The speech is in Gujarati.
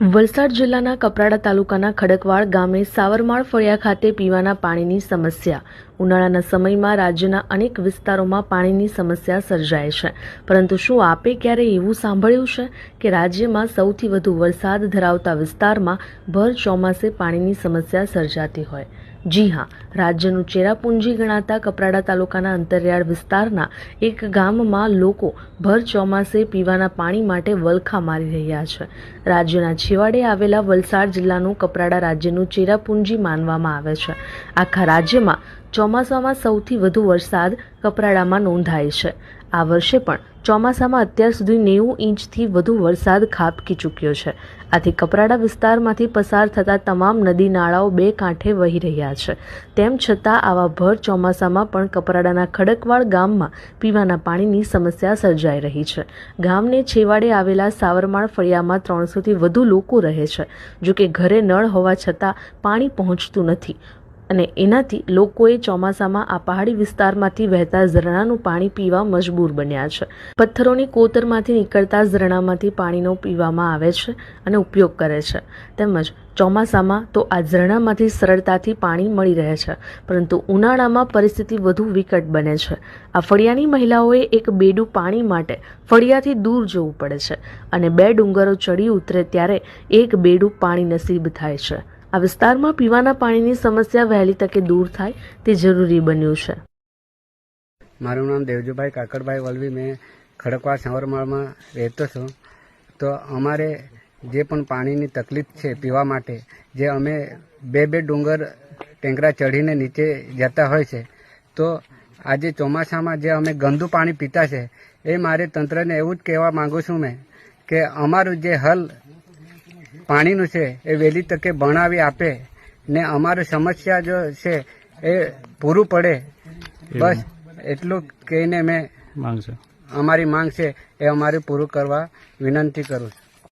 વલસાડ જિલ્લાના કપરાડા તાલુકાના ખડકવાડ ગામે સાવરમાળ ફળિયા ખાતે પીવાના પાણીની સમસ્યા. ઉનાળાના સમયમાં રાજ્યના અનેક વિસ્તારોમાં પાણીની સમસ્યા સર્જાય છે. પરંતુ શું આપે ક્યારે એવું સાંભળ્યું છે કે રાજ્યમાં સૌથી વધુ વરસાદ ધરાવતા વિસ્તારમાં ભર ચોમાસે પાણીની સમસ્યા સર્જાતી હોય? જી હા, રાજ્યનું ચેરાપુંજી ગણાતા કપરાડા તાલુકાના અંતરિયાળ વિસ્તારના એક ગામમાં લોકો ભર ચોમાસે પીવાના પાણી માટે વલખા મારી રહ્યા છે. રાજ્યના છેવાડે આવેલા વલસાડ જિલ્લાનું કપરાડા રાજ્યનું ચેરાપુંજી માનવામાં આવે છે. આખા રાજ્યમાં ચોમાસામાં સૌથી વધુ વરસાદ કપરાડામાં નોંધાય છે. આ વર્ષે પણ ચોમાસામાં અત્યાર સુધી નેવું ઇંચથી વધુ વરસાદ ખાબકી ચૂક્યો છે. આથી કપરાડા વિસ્તારમાંથી પસાર થતા તમામ નદી નાળાઓ બે કાંઠે વહી રહ્યા છે. તેમ છતાં આવા ભર ચોમાસામાં પણ કપરાડાના ખડકવાડ ગામમાં પીવાના પાણીની સમસ્યા સર્જાઈ રહી છે. ગામને છેવાડે આવેલા સાવરમાળ ફળિયામાં ત્રણસોથી વધુ લોકો રહે છે, જોકે ઘરે નળ હોવા છતાં પાણી પહોંચતું નથી. અને એનાથી લોકોએ ચોમાસામાં આ પહાડી વિસ્તારમાંથી વહેતા ઝરણાનું પાણી પીવા મજબૂર બન્યા છે. પથ્થરોની કોતરમાંથી નીકળતા ઝરણામાંથી પાણીનો પીવામાં આવે છે અને ઉપયોગ કરે છે. તેમજ ચોમાસામાં તો આ ઝરણામાંથી સરળતાથી પાણી મળી રહે છે, પરંતુ ઉનાળામાં પરિસ્થિતિ વધુ વિકટ બને છે. આ ફળિયાની મહિલાઓએ એક બેડું પાણી માટે ફળિયાથી દૂર જવું પડે છે અને બે ડુંગરો ચડી ઉતરે ત્યારે એક બેડું પાણી નસીબ થાય છે. આ વિસ્તારમાં પીવાના પાણીની સમસ્યા વહેલી તકે દૂર થાય તે જરૂરી બન્યું છે. મારું નામ દેવજુભાઈ કાકડભાઈ વલવી. મેં ખડકવા સાવરમાળમાં રહેતો છું. તો અમારે જે પણ પાણીની તકલીફ છે પીવા માટે, જે અમે બે બે ડુંગર ટેંકરા ચઢીને નીચે જતા હોય છે, તો આજે ચોમાસામાં જે અમે ગંદુ પાણી પીતા છે, એ મારે તંત્રને એવું જ કહેવા માંગુ છું મેં કે અમારું જે હલ પાણીનું છે એ વહેલી તકે ભણાવી આપે ને અમારું સમસ્યા જો છે એ પૂરું પડે. બસ એટલું કહીને મેં માંગ છે. અમારી માંગ છે એ અમારી પૂરું કરવા વિનંતી કરું છું.